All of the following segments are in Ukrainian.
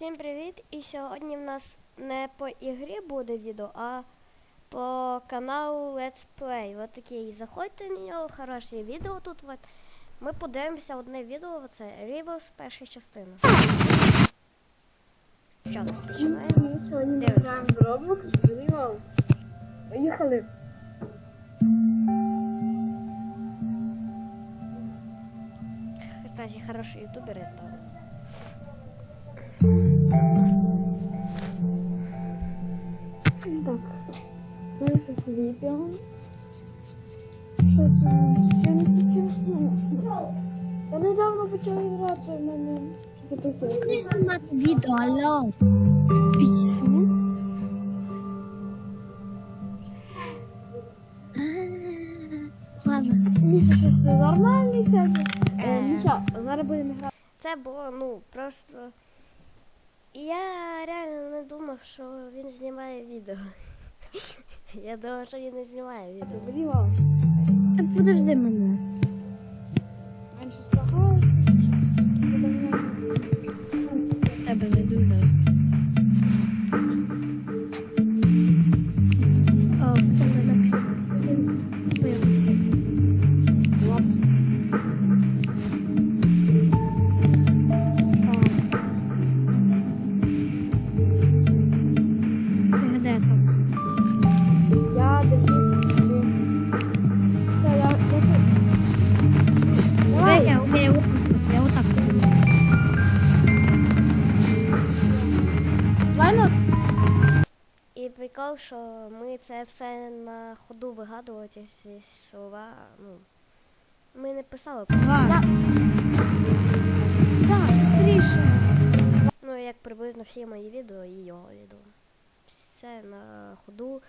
Всім привіт! І сьогодні в нас не по ігрі буде відео, а по каналу Let's Play. От такий. Заходьте на нього, хороше відео тут. От. Ми подивимося одне відео, це Rivals перша частина. Що тут починаємо? Ми сьогодні граємо в Roblox Real. Поїхали. Кстати, хороший ютубер это. Ми щось вип'ємо. Що це? Чим це чесно? Я недавно почала грати в мене. Не знімати відео, алло. Ладно. Міша, щось нормальний всякий. Е. Е, зараз будемо грати. Це було, ну, просто. Я реально не думав, що він знімає відео. Я думаю, що я не знімаю відео. подожди мене. Прикол, що ми це все на ходу вигадували ці слова. Ну, ми не писали. Два. Так, быстріше. Ну, як приблизно всі мої відео і його відео. Все на ходу.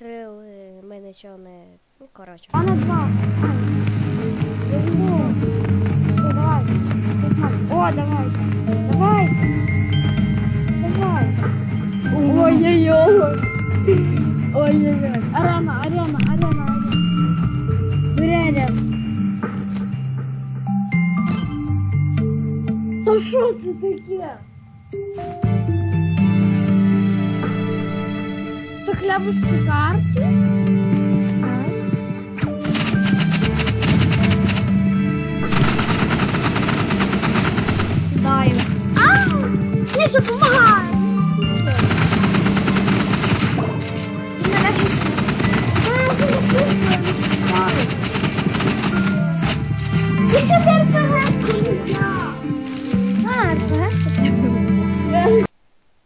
Рили, ми нічого не. Ну, коротше. А на два. О, давай. Давай. Ой-ой-ой. Ой-ой-ой. Арена, арена, арена. Бери арену. Та що це таке? Це хлябушки карти? Даю. Ау! Міша, помагай!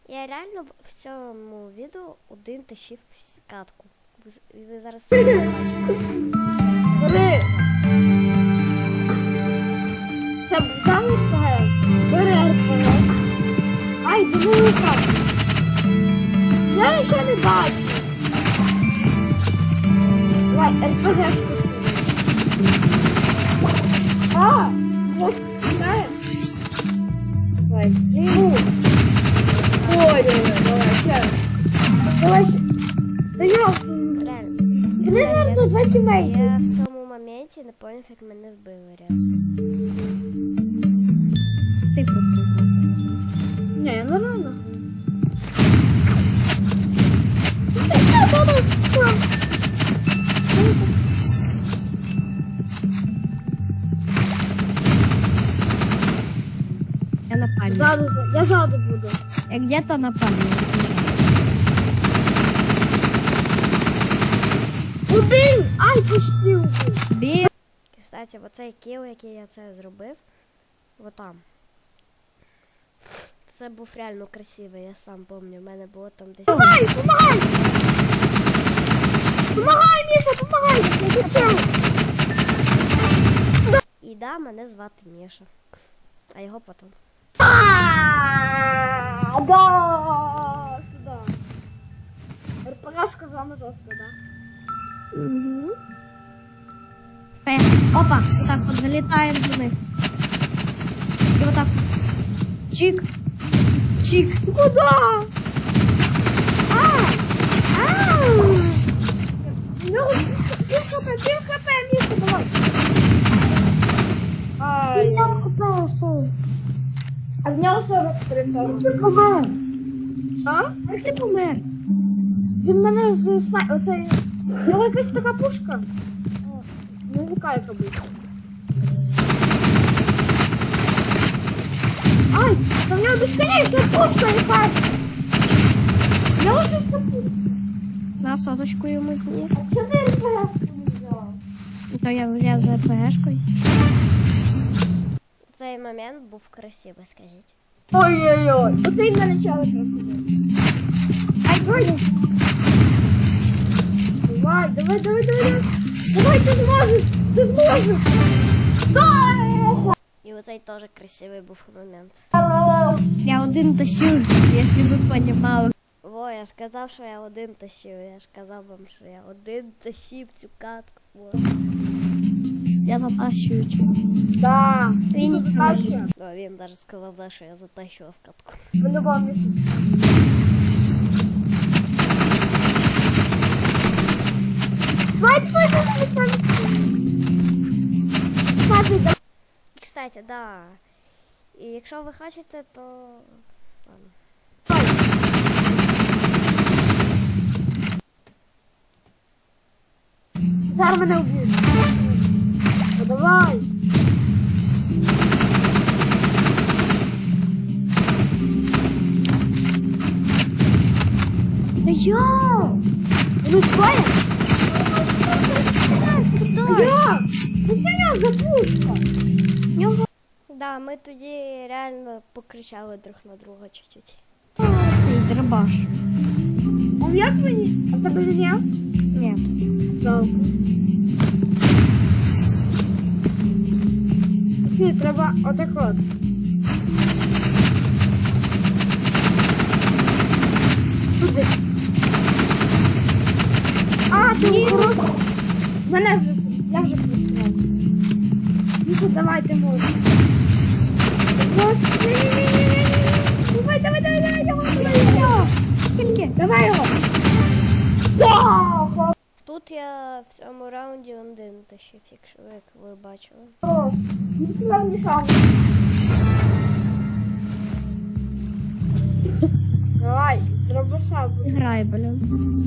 Я реально в- цьому відео один тащив катку. Ви, ви зараз Бери! Це там РПГ? Бери РПГ. Ай, дивися! Я ще не бачу. Давай, РПГ. А! Знаєш? Давай, ліву. Ой, ой, давай, ще. Давай ще. Да я... реально. Вони, наверное, два тімейти. Я в тому моменті не поняв, як мене вбили реально. Ти просто. Не, нормально. Я на Ззаду, я ззаду буду. Я где-то на пальмі. Убив! Ай, почти убив. Бі. Кстати, оцей кіл, який я це зробив, отам. Це був реально красивий, я сам пам'ятаю. У мене було там десь. Помагай, помагай! Помагай, Міша, помагай! Я. І да, мене звати Міша. А його потім. А, Да, сюда. РПГшка саме жорстка, да? Угу. Пе. Опа, отак от залітаємо до них. І отак. Чик. Чик. Куда? А! Ау! Ну, пів хп, пів хп, Міша, давай. Ай. 50 купила, що? А в нього 43 Ти помер. А? Як ти помер? Він мене з снай... Оцей... У нього якась така пушка. О, Ну, яка яка. Ай, там в нього безконечна пушка якась. В нього щось. На соточку йому зніс. Чотири порядки не взяла. То я вліз за РПГшкою. Цей момент був красивий, скажіть. Ой-ой-ой, оце й в мене чали красивий. Давай, давай, давай, давай, давай. Ти зможеш, ти зможеш. Дай! І оцей теж красивий був момент. Я один тащив, якщо ви понімали. Во, я сказав, що я один тащив. Я ж казав вам, що я один тащив цю катку. Во. Я затащую чесно. Да. Він Тут нічого не краще. Ну, він навіть сказав, да, що я затащував катку. По-любому. Давай, давай, давай, давай. Смотри, давай. І, кстати, да. І якщо ви хочете, то. Ладно. Зараз мене вб'ють. Давай. Я! Ну? Крутой! Я! Ну, це я запушка. Нього Да, ми тоді реально покричали друг на друга чуть-чуть. цей дробаш. А як мені? А тебе є? Ні. Жалко. Софія, треба отак от. Туди. А, ти хороший. Мене вже, я вже прийшла. Ну що, давай, ти можеш. Вот. Ні-ні-ні-ні-ні. Давай, давай, давай, давай, давай, давай, давай. Скільки? Давай його. Да! Тут я в цьому раунді один тащив, якщо ви, як ви бачили. О, не. Давай, дробаша буде. Грай, блін.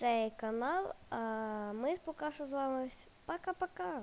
цей канал, а ми поки що з вами пока-пока.